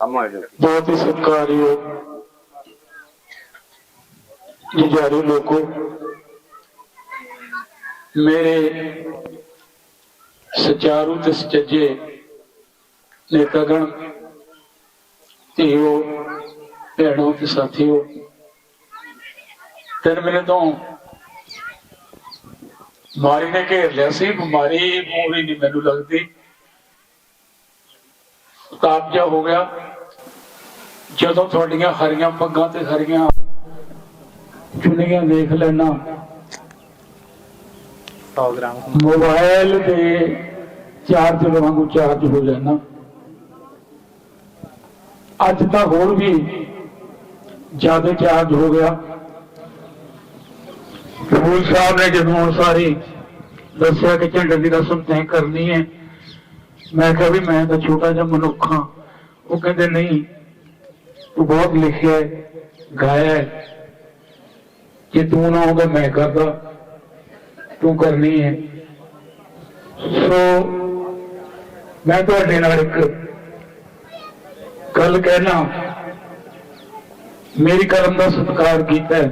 ਸਾਹਮਣੇ ਜੋ ਬਹੁਤ ਹੀ ਸਤਿਕਾਰਯੋਗ ਜਿਜਾਰੀ ਲੋਕੋ। ਮੇਰੇ ਸਚਾਰੂ ਤੇ ਸੱਚੇ ਨੇਤਾਗਣ, ਧੀਓ, ਭੈਣੋ ਤੇ ਸਾਥੀਓ, ਤਿੰਨ ਮਹੀਨੇ ਤੋਂ ਬਿਮਾਰੀ ਨੇ ਘੇਰ ਲਿਆ ਸੀ, ਬਿਮਾਰੀ ਪੂਰੀ ਨਹੀਂ ਮੈਨੂੰ ਲੱਗਦੀ। ਕਾਬਜਾ ਹੋ ਗਿਆ। ਜਦੋਂ ਤੁਹਾਡੀਆਂ ਹਰੀਆਂ ਪੱਗਾਂ ਤੇ ਹਰੀਆਂ ਚੁੰਨੀਆਂ ਦੇਖ ਲੈਣਾ। 100 ਮੋਬਾਈਲ ਦੇ ਚਾਰਜ ਵਾਂਗੂ ਚਾਰਜ ਹੋ ਜਾਣਾ। ਅੱਜ ਤਾਂ ਹੋਰ ਵੀ ਜ਼ਿਆਦਾ ਚਾਰਜ ਹੋ ਗਿਆ। ਫੂਲ ਸਾਹਿਬ ਨੇ ਜਦੋਂ ਹੁਣ ਸਾਰੀ ਦੱਸਿਆ ਕਿ ਝੰਡੇ ਦੀ ਰਸਮ ਤੈਅ ਕਰਨੀ ਹੈ ਮੈਂ ਕਿਹਾ ਵੀ ਮੈਂ ਤਾਂ ਛੋਟਾ ਜਿਹਾ ਮਨੁੱਖ ਹਾਂ। ਉਹ ਕਹਿੰਦੇ, ਨਹੀਂ, ਤੂੰ ਬਹੁਤ ਲਿਖਿਆ ਗਾਇਆ ਹੈ। ਜੇ ਤੂੰ ਨਾ ਹੋਗਾ ਮੈਂ ਕਰਦਾ। ਤੂੰ ਕਰਨੀ ਹੈ। ਸੋ, ਮੈਂ ਤੁਹਾਡੇ ਨਾਲ ਇੱਕ ਗੱਲ ਕਹਿਣਾ। ਮੇਰੀ ਕਰਮ ਦਾ ਸਤਿਕਾਰ ਕੀਤਾ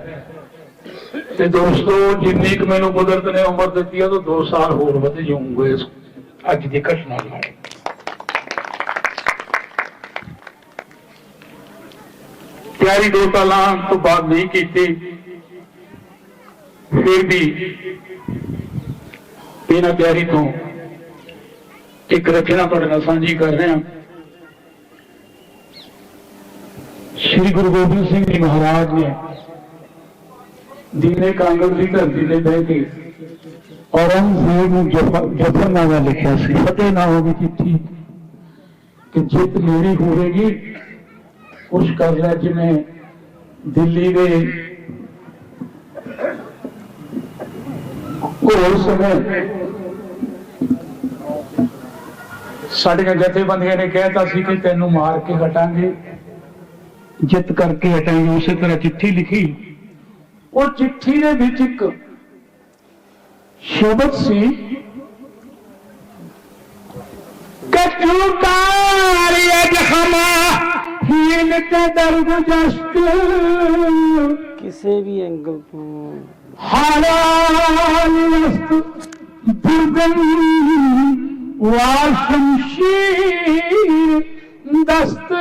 ਤੇ ਦੋਸਤੋ, ਜਿੰਨੀ ਕੁ ਮੈਨੂੰ ਕੁਦਰਤ ਨੇ ਉਮਰ ਦਿੱਤੀ ਹੈ ਉਹ 2 ਸਾਲ ਹੋਰ ਵਧ ਜਾਊਂਗੇ। ਇਸ ਅੱਜ ਦੀ ਘਟਨਾ ਨਾਲ ਤਿਆਰੀ ਦੋ ਸਾਲਾਂ ਤੋਂ ਬਾਅਦ ਨਹੀਂ ਕੀਤੀ, ਫਿਰ ਵੀ ਇਹਨਾਂ ਤਿਆਰੀ ਤੋਂ ਇੱਕ ਰਚਨਾ ਤੁਹਾਡੇ ਨਾਲ ਸਾਂਝੀ ਕਰ ਰਿਹਾ ਸ੍ਰੀ ਗੁਰੂ ਗੋਬਿੰਦ ਸਿੰਘ ਜੀ ਮਹਾਰਾਜ ਨੇ ਦੀਨੇ ਕਾਂਗੜ ਦੀ ਧਰਤੀ ਤੇ ਬਹਿ ਕੇ ਔਰੰਗਜ਼ੇਬ ਨੂੰ ਜਫ- ਜਫਰਨਾਮਾ ਲਿਖਿਆ ਸੀ। ਫਤਿਹਨਾਮਾ ਦੀ ਚਿੱਠੀ, ਕਿ ਜਿੱਤ ਮੇਰੀ ਹੋਵੇਗੀ, ਕੁਛ ਕਰ ਲੈ ਜਿਵੇਂ ਦਿੱਲੀ ਦੇ ਘੋਲ ਸਮੇਂ ਸਾਡੀਆਂ ਜਥੇਬੰਦੀਆਂ ਨੇ ਕਹਿਤਾ ਸੀ ਕਿ ਤੈਨੂੰ ਮਾਰ ਕੇ ਹਟਾਂਗੇ। ਜਿੱਤ ਕਰਕੇ ਹਟਾਂਗੇ, ਉਸੇ ਤਰ੍ਹਾਂ ਚਿੱਠੀ ਲਿਖੀ। ਉਹ ਚਿੱਠੀ ਦੇ ਵਿੱਚ ਇੱਕ ਸ਼ਬਦ ਸੀ ਕਚੂ ਕਾਰੀ ਜਖਮਾ ਹੀਨ ਤੇ ਦਰਦ ਜਸਤ ਕਿਸੇ ਵੀ ਐਂਗਲ ਤੋਂ। ਹਾਲਾਲ ਵਸਤ ਬੁਰਦਨ ਵਾਸ਼ਮਸ਼ੀਰ ਦਸਤ।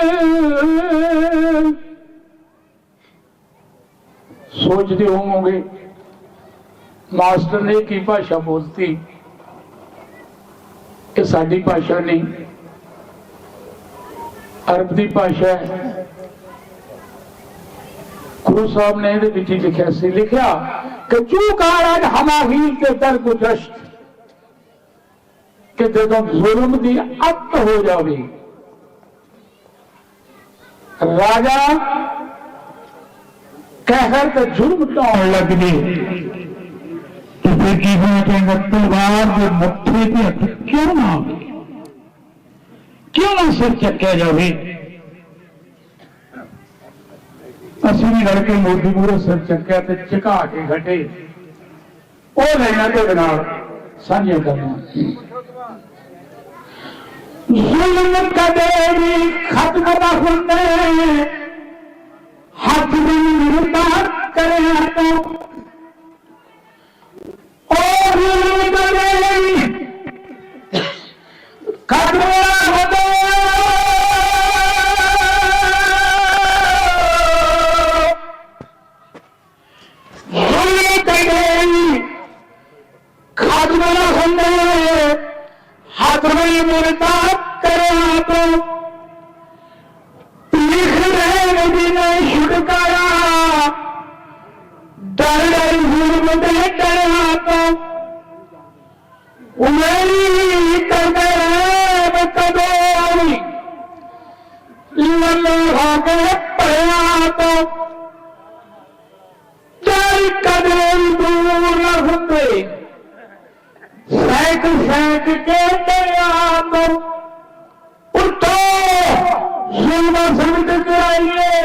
ਸੋਚਦੇ ਹੋਵੋਗੇ ਮਾਸਟਰ ਨੇ ਕੀ ਭਾਸ਼ਾ ਬੋਲਤੀ? ਇਹ ਸਾਡੀ ਭਾਸ਼ਾ ਨਹੀਂ। ਅਰਬ ਦੀ ਭਾਸ਼ਾ ਹੈ। ਗੁਰੂ ਸਾਹਿਬ ਨੇ ਇਹਦੇ ਵਿੱਚ ਹੀ ਲਿਖਿਆ ਸੀ। ਲਿਖਿਆ ਕਿ ਚੂਕਾਰਜ ਹਮਾਹੀਲ ਤੇ ਦਰ ਗੁਜਸ਼ਤ, ਕਿ ਜਦੋਂ ਜ਼ੁਲਮ ਦੀ ਅੱਤ ਹੋ ਜਾਵੇ, ਰਾਜਾ ਕਹਿਰ ਤੇ ਜ਼ੁਲਮ ਢਾਉਣ ਲੱਗ ਜੇ। ਤੇ ਫਿਰ ਕੀ ਹੋਣਾ ਚਾਹੀਦਾ ਤਲਵਾਰ ਦੇ ਮੱਥੇ ਤੇ ਹੱਥ ਕਿਉਂ ਨਾ ਆਵੇ? ਕਿਉਂ ਨਾ ਸਿਰ ਚੱਕਿਆ ਜਾਵੇ? ਅਸੀਂ ਵੀ ਲੜਕੇ ਮੋਦੀ ਮੂਰੇ ਸਿਰ ਚੱਕਿਆ ਤੇ ਝੁਕਾ ਕੇ ਘਟੇ ਉਹ ਲੈਣਾ ਤੇ ਨਾਲ। ਸਾਂਝੀਆਂ ਕਰਨਾ ਜ਼ੁਲਮ ਕਦੇ ਵੀ ਖਤਮ ਨਾ ਹੁੰਦੇ। ਹੱਥ ਵੀ ਨਿਰਦਾ ਕਰਿਆ ਤੋ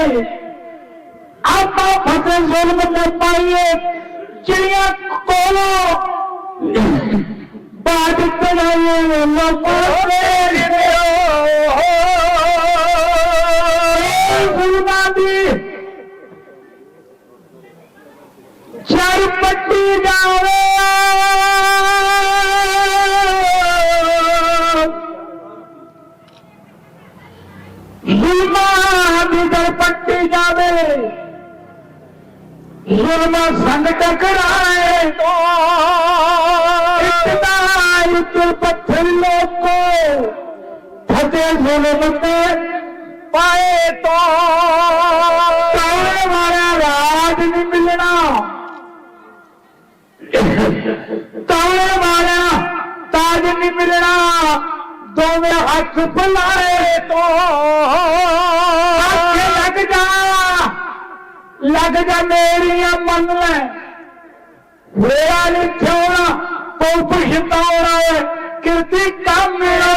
गए आपका फसल जोन मतलब पाइए चिड़िया खोलो बात बनाइए लोगों चरपट्टी जाओ Viva ਪੱਟੀ ਜਾਵੇ। ਜ਼ੁਲਮਾਂ ਸੰਗ ਟਕਰਾਏ ਤੋਂ। ਇਕਦਾਰ ਉੱਤੇ ਪੱਥਰ ਲੋਕੋ, ਫਤਿਹ ਜ਼ੁਲਮ ਤੇ ਪਾਏ ਤੋ। ਤਾਲੇ ਵਾਲਾ ਰਾਜ ਨਹੀਂ ਮਿਲਣਾ? ਤਾਲੇ ਵਾਲਾ ਤਾਜ ਨਹੀਂ ਮਿਲਣਾ? ਦੋਵੇਂ ਹੱਥ ਫੁਲਾਏ ਤੋਂ ਅੱਖ ਲੱਗ ਜਾ ਲੱਗ ਜਾ ਮੇਰੀਆਂ ਮੰਨ ਲੈ ਮੇਰਾ ਨਹੀਂ ਥੋੜਾ ਤੂੰ ਪਛਤਾਉਣਾ ਏ। ਕਿਰਤੀ ਕੰਮ ਮੇਰਾ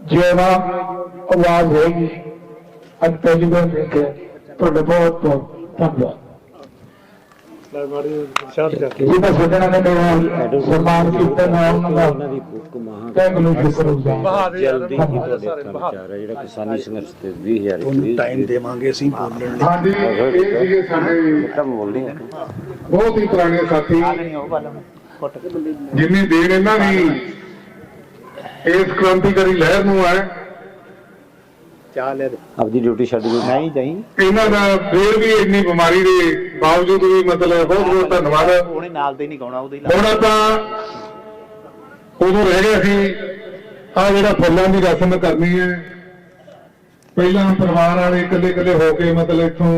ਜਿਹੜਾ ਆਵਾਜ਼ ਹੋਏਗੀ ਅੱਜ ਪਹਿਲੀ ਵਾਰ ਤੁਹਾਡਾ ਬਹੁਤ ਬਹੁਤ ਧੰਨਵਾਦ। ਜਿਹਦਾ ਸੱਜਣਾ ਨੇ ਮੇਰਾ ਸਨਮਾਨ ਕੀਤਾ ਮੈਂ ਉਹਨਾਂ ਦੀ ਬੁੱਕ ਮਹਾ ਕਹਿ ਮੈਨੂੰ ਜਲਦੀ ਹੀ ਤੁਹਾਡੇ ਹੱਥਾਂ ਵਿੱਚ ਰਿਹਾ ਜਿਹੜਾ ਕਿਸਾਨੀ ਸੰਘਰਸ਼ ਤੇ 20000 ਟਾਈਮ ਦੇਵਾਂਗੇ ਅਸੀਂ ਬੋਲਣ ਲਈ ਹਾਂਜੀ ਇਹ ਸੀਗੇ ਸਾਡੇ ਕੰਮ ਬੋਲਦੇ ਬਹੁਤ ਹੀ ਪੁਰਾਣੇ ਸਾਥੀ ਜਿੰਨੀ ਦੇਣ ਇਹਨਾਂ ਦੀ ਇਸ ਕ੍ਰਾਂਤੀਕਾਰੀ ਲਹਿਰ ਨੂੰ ਹੈ ਆਪਦੀ ਡਿਊਟੀ ਛੱਡ ਕੇ ਨਹੀਂ ਜਾਈ। ਇਹਨਾਂ ਦਾ ਫੇਰ ਵੀ ਇੰਨੀ ਬਿਮਾਰੀ ਦੇ ਬਾਵਜੂਦ ਵੀ ਮਤਲਬ ਬਹੁਤ ਬਹੁਤ ਧੰਨਵਾਦ। ਉਹਨੇ ਨਾਲ ਦੇ ਨਹੀਂ ਗਾਉਣਾ ਉਹਦੇ ਹੁਣ ਆਪਾਂ ਉਦੋਂ ਰਹਿ ਗਏ ਸੀ। ਆ ਜਿਹੜਾ ਫੁੱਲਾਂ ਦੀ ਰਸਮ ਕਰਨੀ ਹੈ। ਪਹਿਲਾਂ ਪਰਿਵਾਰ ਵਾਲੇ ਇਕੱਲੇ ਇਕੱਲੇ ਹੋ ਕੇ ਮਤਲਬ ਇੱਥੋਂ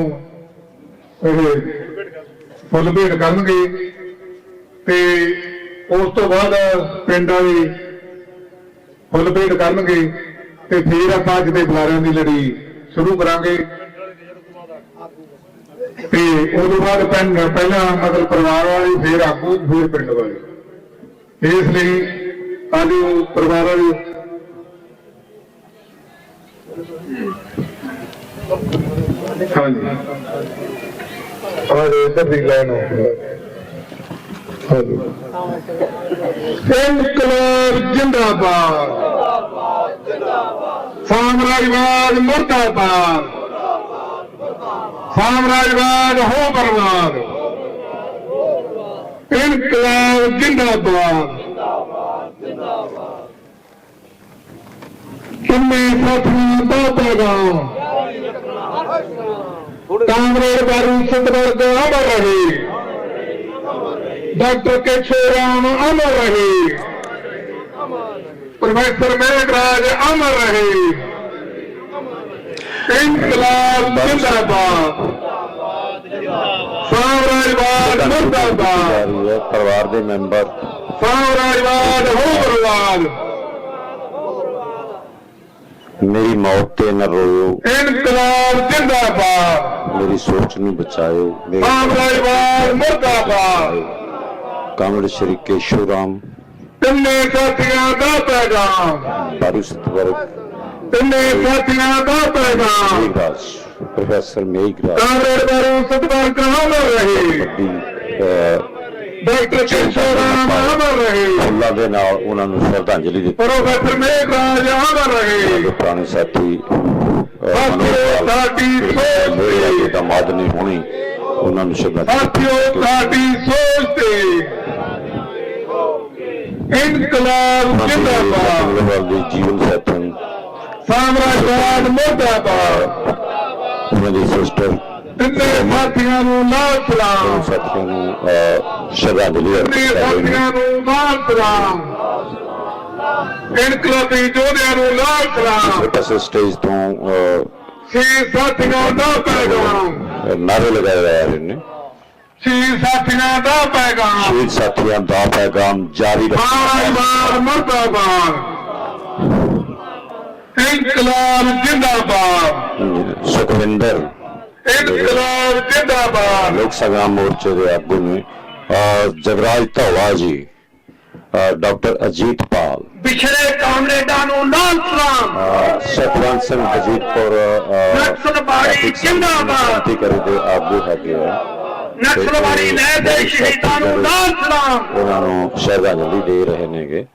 ਇਹ ਫੁੱਲ ਭੇਟ ਕਰਨਗੇ। ਤੇ ਉਸ ਤੋਂ ਬਾਅਦ ਪਿੰਡ ਵਾਲੇ ਫੁੱਲ ਭੇਟ ਕਰਨਗੇ। ਤੇ ਫਿਰ ਆਪਾਂ ਅੱਜ ਦੇ ਬੁਲਾਰਿਆਂ ਦੀ ਲੜੀ ਸ਼ੁਰੂ ਕਰਾਂਗੇ। ਤੇ ਉਦੋਂ ਬਾਅਦ ਪਿੰਡ ਪਹਿਲਾਂ ਮਤਲਬ ਪਰਿਵਾਰ ਵਾਲੇ ਫਿਰ ਆਗੂ ਫਿਰ ਪਿੰਡ ਵਾਲੇ। ਇਸ ਲਈ ਅੱਜ ਪਰਿਵਾਰ ਵਾਲੇ ਹਾਂਜੀ। ਔਰ ਇੱਧਰ ਦੀ ਲਾਈਨ ਹੋ ਹਾਂਜੀ। ਇਨਕਲਾਬ ਜਿੰਦਾਬਾਦ। ਸਾਮਰਾਜਵਾਦ ਮੁਰਦਾਬਾਦ। ਸਾਮਰਾਜਵਾਦ ਹੋ ਬਰਬਾਦ। ਇਨਕਲਾਬ ਜਿੰਦਾਬਾਦ। ਕਿੰਨੇ ਸਾਥੀਆਂ ਦਾ ਪੈਗਾਮ ਕਾਂਗਰਸ ਬਾਰੂ ਸਤਵਰਗ ਅਮਰ ਰਹੇ। ਡਾਕਟਰ ਕੇਸ਼ਵ ਰਾਮ ਅਮਰ ਰਹੇ। ਪ੍ਰੋਫੈਸਰ ਮੇਘਰਾਜ ਅਮਰ ਰਹੇ। ਇਨਕਲਾਬ ਜਿੰਦਾਬਾਦ। ਸਾਮਰਾਜਵਾਦ ਮੁਰਦਾਬਾਦ। ਪਰਿਵਾਰ ਦੇ ਮੈਂਬਰ। ਸਾਮਰਾਜਵਾਦ ਹੋ ਬਰਬਾਦ ਮੇਰੀ ਮੌਤ ਤੇ ਨਾ ਰੋਇਓ। ਇਨਕਲਾਬ ਜਿੰਦਾਬਾਦ। ਮੇਰੀ ਸੋਚ ਨੂੰ ਬਚਾਇਓ। ਮੇਰੇ ਸਾਮਰਾਜਵਾਦ ਮੁਰਦਾਬਾਦ। ਕਾਮੜ ਸ਼੍ਰੀ ਕੇਸ਼ਵਰਾਮ ਤਿੰਨੇ ਸਾਥੀਆਂ ਦਾ ਪੈਗਾਮ। ਬਾਰੂ ਸਤਵਰਗ ਤਿੰਨੇ ਸਾਥੀਆਂ ਦਾ ਪੈਗਾਮ। ਮੇਘਰਾਜ ਪ੍ਰੋਫੈਸਰ ਮੇਘਰਾਜ ਕਾਂਗਰਸ ਬਾਰੂ ਸਤਵਾਰ ਕਹਾਮ ਰਹੇ? ਡਾਕਟਰ ਕੇਸ਼ਵ ਰਾਮ ਅਮਰ ਰਹੇ? ਫੁੱਲਾਂ ਦੇ ਨਾਲ ਉਹਨਾਂ ਨੂੰ ਸ਼ਰਧਾਂਜਲੀ ਦਿੱਤੀ। ਪ੍ਰੋਫੈਸਰ ਮੇਘਰਾਜ ਅਮਰ ਰਹੇ? ਪੁਰਾਣੇ ਸਾਥੀ ਸਾਡੀ ਸੋਚ ਤੇ- ਬੇਟਾ ਮਾਦ ਨਹੀਂ ਹੋਣੀ ਉਹਨਾਂ ਨੂੰ ਸ਼ਰਧਾਂਜਲੀ ਸਾਥੀਓ ਸਾਡੀ ਸੋਚ ਤੇ ਇਨਕਲਾਬ ਜਿੰਦਾਬਾਦ। ਜੀਵਨ ਸਾਥੀ। ਸਾਮਰਾਜਵਾਦ ਮੁਰਦਾਬਾਦ। ਉਹਨਾਂ ਦੀ ਸਿਸਟਰ ਤਿੰਨੇ ਸਾਥੀਆਂ ਨੂੰ ਲਾਲ ਸਲਾਮ ਸਾਥੀਆਂ ਨੂੰ ਸ਼ਰਧਾਂਜਲੀ ਤਿੰਨੇ ਸਾਥੀਆਂ ਨੂੰ ਲਾਲ ਸਲਾਮ ਇਨਕਲਾਬੀ ਯੋਧਿਆਂ ਨੂੰ ਲਾਲ ਸਲਾਮ ਪਾਸੇ ਸਟੇਜ ਤੋਂ ਛੇ ਸਾਥੀਆਂ ਦਾ ਪੈਗਾਮ ਨਾਰੇ ਲਗਾਏ ਜਾ ਰਹੇ ਨੇ। ਛੇ ਸਾਥੀਆਂ ਦਾ ਪੈਗਾਮ। ਸ਼ਹੀਦ ਸਾਥੀਆਂ ਦਾ ਪੈਗਾਮ ਜਾਰੀ ਰੱਖਣਾ ਮੁਰਦਾਬਾਦ। ਇਨਕਲਾਬ ਜਿੰਦਾਬਾਦ। ਸੁਖਵਿੰਦਰ ਇਨਕਲਾਬ ਜਿੰਦਾਬਾਦ। ਲੋਕ ਸਭਾ ਮੋਰਚੇ ਦੇ ਆਗੂ ਨੇ ਜਗਰਾਜ ਧੌਲਾ ਜੀ ਡਾਕਟਰ ਅਜੀਤ ਪਾਲ। ਪਿਛੜੇ ਕਾਮਰੇਡਾਂ ਨੂੰ ਲਾਲ ਸਲਾਮ। ਸਤਵੰਤ ਸਿੰਘ ਅਜੀਤਪੁਰ ਅਹ, ਨਕਸਲਬਾੜੀ ਜਿੰਦਾਬਾਦ। ਕ੍ਰਾਂਤੀਕਾਰੀ ਦੇ ਆਗੂ ਹੈਗੇ ਆ। ਨਕਸਲਵਾੜੀ ਲੈ ਦੇ ਸ਼ਹੀਦਾਂ ਨੂੰ ਲਾਲ ਸਲਾਮ। ਉਹਨਾਂ ਨੂੰ ਸ਼ਰਧਾਂਜਲੀ ਦੇ ਰਹੇ ਨੇਗੇ।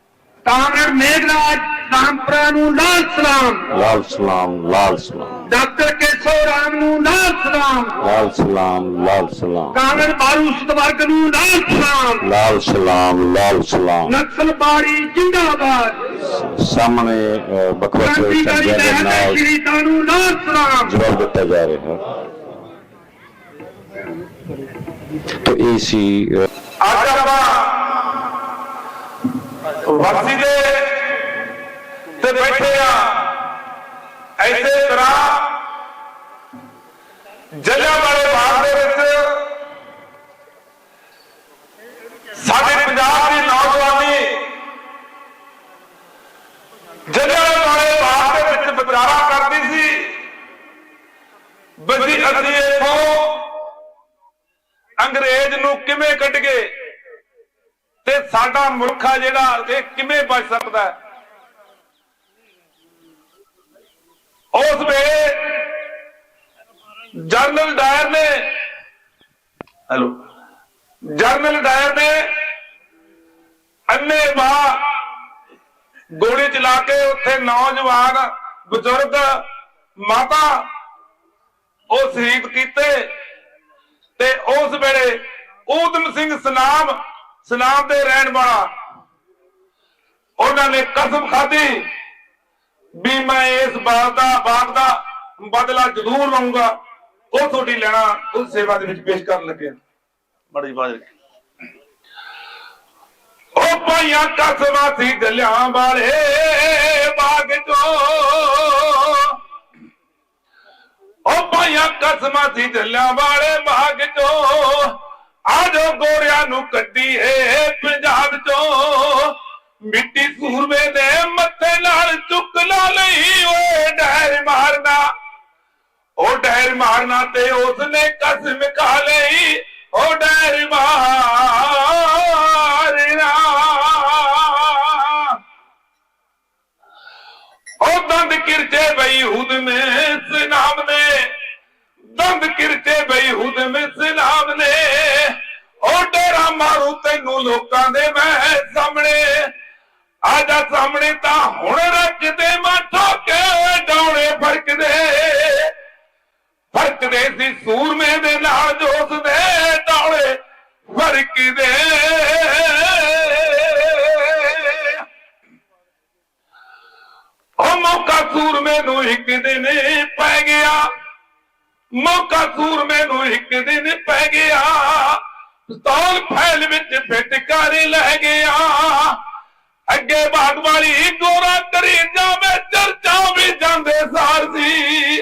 ਕਾਂਗਰਸ ਮੇਘਰਾਜ ਰਾਮਪੁਰਾ ਨੂੰ ਲਾਲ ਸਲਾਮ। ਲਾਲ ਸਲਾਮ ਲਾਲ ਸਲਾਮ। ਡਾਕਟਰ ਕੇਸ਼ਵ ਰਾਮ ਨੂੰ ਲਾਲ ਸਲਾਮ। ਲਾਲ ਸਲਾਮ ਲਾਲ ਸਲਾਮ। ਕਾਂਗਰਸ ਬਾਰੂਦ ਵਰਗ ਨੂੰ ਲਾਲ ਸਲਾਮ। ਲਾਲ ਸਲਾਮ ਲਾਲ ਸਲਾਮ। ਨਕਸਲਬਾੜੀ ਜਿੰਦਾਬਾਦ। ਸਾਹਮਣੇ ਦੇ ਲਹਿਰ ਦੇ ਨਾਲ ਸ਼ਹੀਦਾਂ ਨੂੰ ਲਾਲ ਸਲਾਮ। ਜਵਾਬ ਦਿੱਤਾ ਜਾ ਰਿਹਾ। ਹੈ तो ਇਹ ਸੀ ਅ, ਅੱਜ ਆਪਾਂ ਵਰਸੀ ਦੇ ਤੇ ਬੈਠੇ ਆ ਐਸੇ ਤਰ੍ਹਾਂ ਜਲਿਆਂਵਾਲੇ ਬਾਗ ਦੇ ਵਿੱਚ ਸਾਡੇ ਪੰਜਾਬ ਦੀ ਨੌਜਵਾਨੀ ਜਲਿਆਂਵਾਲੇ ਬਾਗ ਦੇ ਵਿੱਚ ਵਿਚਾਰਾ ਕਰਦੀ ਸੀ ਬਜੀ ਅਸੀਂ ਇਥੋਂ ਅੰਗਰੇਜ਼ ਨੂੰ ਕਿਵੇਂ ਕੱਢ ਗਏ? ਤੇ ਸਾਡਾ ਮੁਲਕ ਆ ਜਿਹੜਾ, ਇਹ ਕਿਵੇਂ ਬਚ ਸਕਦਾ ਉਸ ਵੇਲੇ ਜਨਰਲ ਡਾਇਰ ਨੇ, ਹੈਲੋ ਜਨਰਲ ਡਾਇਰ ਨੇ ਅੰਨੇ ਗੋਲੀ ਚਲਾ ਕੇ ਉੱਥੇ ਨੌਜਵਾਨ, ਬਜ਼ੁਰਗ, ਮਾਤਾ, ਉਹ ਸ਼ਹੀਦ ਕੀਤੇ। ਉਸ ਵੇਲੇ ਊਧਮ ਸਿੰਘ ਸਨਾਮ ਸਨਾਮ ਦੇ ਰਹਿਣ ਵਾਲਾ ਉਹਨਾਂ ਨੇ ਕਸਮ ਖਾਧੀ ਵੀ ਮੈਂ ਇਸ ਬਾਤ ਦਾ ਬਾਤ ਦਾ ਬਦਲਾ ਜ਼ਰੂਰ ਲਵਾਂਗਾ ਉਹ ਤੁਹਾਡੀ ਲੈਣਾ ਉਸ ਸੇਵਾ ਦੇ ਵਿੱਚ ਪੇਸ਼ ਕਰਨ ਲੱਗੇ ਬੜੀ ਬਾਤ ਉਹ ਪਾਈਆਂ ਕਸਮਾਂ ਸੀ ਗੱਲਾਂ ਵਾਲੇ ਬਾਗ ਚੋਂ ਉਹ ਪਾਈਆਂ ਕਸਮਾਂ ਸੀ ਦਿਲਾਂ ਵਾਲੇ ਬਾਗ ਚੋਂ। ਆਜੋ ਗੋਰਿਆਂ ਨੂੰ ਕੱਢੀਏ ਪੰਜਾਬ ਚੋਂ। ਮਿੱਟੀ ਸੂਰਵੇ ਦੇ ਮੱਥੇ ਨਾਲ ਚੁੱਕ ਲਾ ਲਈ ਓਏ ਡਹਿਰ ਮਾਰਨਾ। ਉਹ ਡਹਿਰ ਮਾਰਨਾ ਤੇ ਉਸਨੇ ਕਸਮ ਖਾ ਲਈ। ਉਹ ਡਹਿਰ ਮਾਰਨਾ। ਉਹ ਦੰਦ ਕਿਰਚੇ ਬਈਹੂਦ ਮੇ ਸਨਾਮ ਨੇ ਦੰਦ ਕਿਰਚੇ ਬਈਹੂਦ ਮੇ ਉਹ ਡੇਰਾ ਮਾਰੂ ਤੈਨੂੰ ਲੋਕਾਂ ਦੇ ਮੈਂ ਸਾਹਮਣੇ। ਆਜਾ ਸਾਹਮਣੇ ਤਾਂ ਹੁਣ ਰੱਖਦੇ ਮੈਂ ਠੋਕੇ ਡੌਲੇ ਫਰਕਦੇ ਫਰਕਦੇ ਸੀ ਸੂਰਮੇ ਦੇ ਨਾਲ ਜੋਸ ਦੇ ਡੌਲੇ ਫਰਕਦੇ ਉਹ ਮੌਕਾ ਸੂਰਮੇ ਨੂੰ ਇੱਕ ਦਿਨ ਪੈ ਗਿਆ। ਮੌਕਾ ਸੂਰਮੇ ਨੂੰ ਇੱਕ ਦਿਨ ਪੈ ਗਿਆ। ਪਿਸਤੌਲ ਫੈਲ ਵਿੱਚ ਫਿੱਟ ਕਰ ਲੈ ਗਿਆ। ਅੱਗੇ ਬਾਗ ਵਾਲੀ ਗੋਰਾ ਕਰੀ ਜਾਵੇ ਚਰਚਾ ਵੀ ਜਾਂਦੇ ਸਾਰ ਸੀ।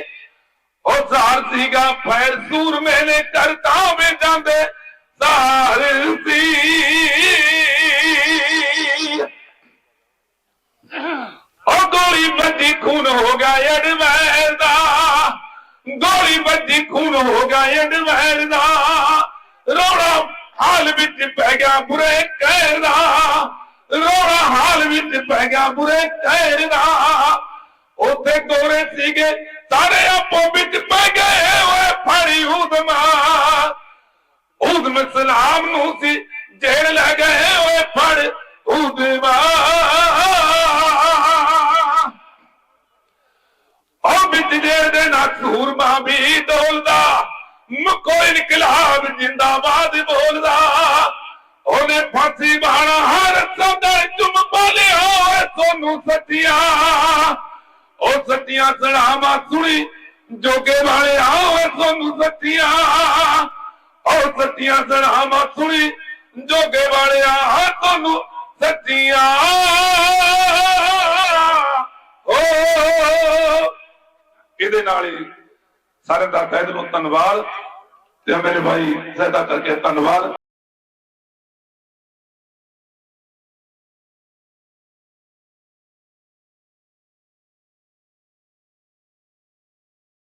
ਉਹ ਸਾਰ ਸੀਗਾ, ਫੈਰ ਸੂਰਮੇ ਨੇ ਕਰਤਾ ਵੀ ਜਾਂਦੇ ਸਾਰ ਸੀ ਉਹ ਗੋਲੀ ਵੱਜੀ ਖੂਨ ਹੋ ਗਿਆ ਐਡਵੈਰ ਦਾ ਗੋਲੀ ਵੱਜੀ ਖੂਨ ਹੋ ਗਿਆ ਐਡਵੈਰ ਦਾ। ਰੋਣਾ ਹਾਲ ਵਿੱਚ ਪੈ ਗਿਆ ਬੁਰੇ ਕਹਿਰ ਦਾ। ਰੋਣਾ ਹਾਲ ਵਿੱਚ ਪੈ ਗਿਆ ਬੁਰੇ ਕਹਿਰ ਦਾ। ਉੱਥੇ ਗੋਰੇ ਸੀਗੇ ਸਾਰੇ ਆਪੋ ਵਿੱਚ ਪੈ ਗਏ ਓਏ ਫੜੀ ਉਦਮਾ ਉਦਮ ਸਲਾਮ ਨੂੰ ਸੀ ਜੇੜ ਲੈ ਗਏ ਓਏ ਫੜ ਉਦਮਾ ਉਹ ਵਿੱਚ ਜੇੜ ਦੇ ਨਾਲ ਸੂਰਮਾ ਵੀ ਡੋਲਦਾ ਮੁਕੋ ਇਨਕਲਾਬ ਜਿੰਦਾਬਾਦ ਬੋਲਦਾ ਉਹਨੇ ਫਾਂਸੀ ਬਾਣਾ ਹਰ ਸਦਾ ਚੁੰਮ ਪਾਲਿਆ ਓਏ ਸੋਨੂੰ ਸੱਚੀਆਂ, ਉਹ ਸੱਚੀਆਂ ਸਲਾਮਾਂ ਸੁਣੀ, ਜੋਗੇ ਵਾਲੇ ਓਏ ਸੋਨੂੰ ਸੱਚੀਆਂ। ਉਹ ਸੱਚੀਆਂ ਸਲਾਮਾਂ ਸੁਣੀ, ਜੋਗੇ ਵਾਲੇ ਆ ਤੁਹਾਨੂੰ ਸੱਚੀਆਂ। ਓ, ਇਹਦੇ ਨਾਲ ਹੀ ਸਾਰਿਆਂ ਦਾ ਤਹਿ ਦਿਲੋਂ ਧੰਨਵਾਦ ਤੇ ਮੇਰੇ ਭਾਈ ਸਹਾਇਤਾ ਕਰਕੇ ਧੰਨਵਾਦ।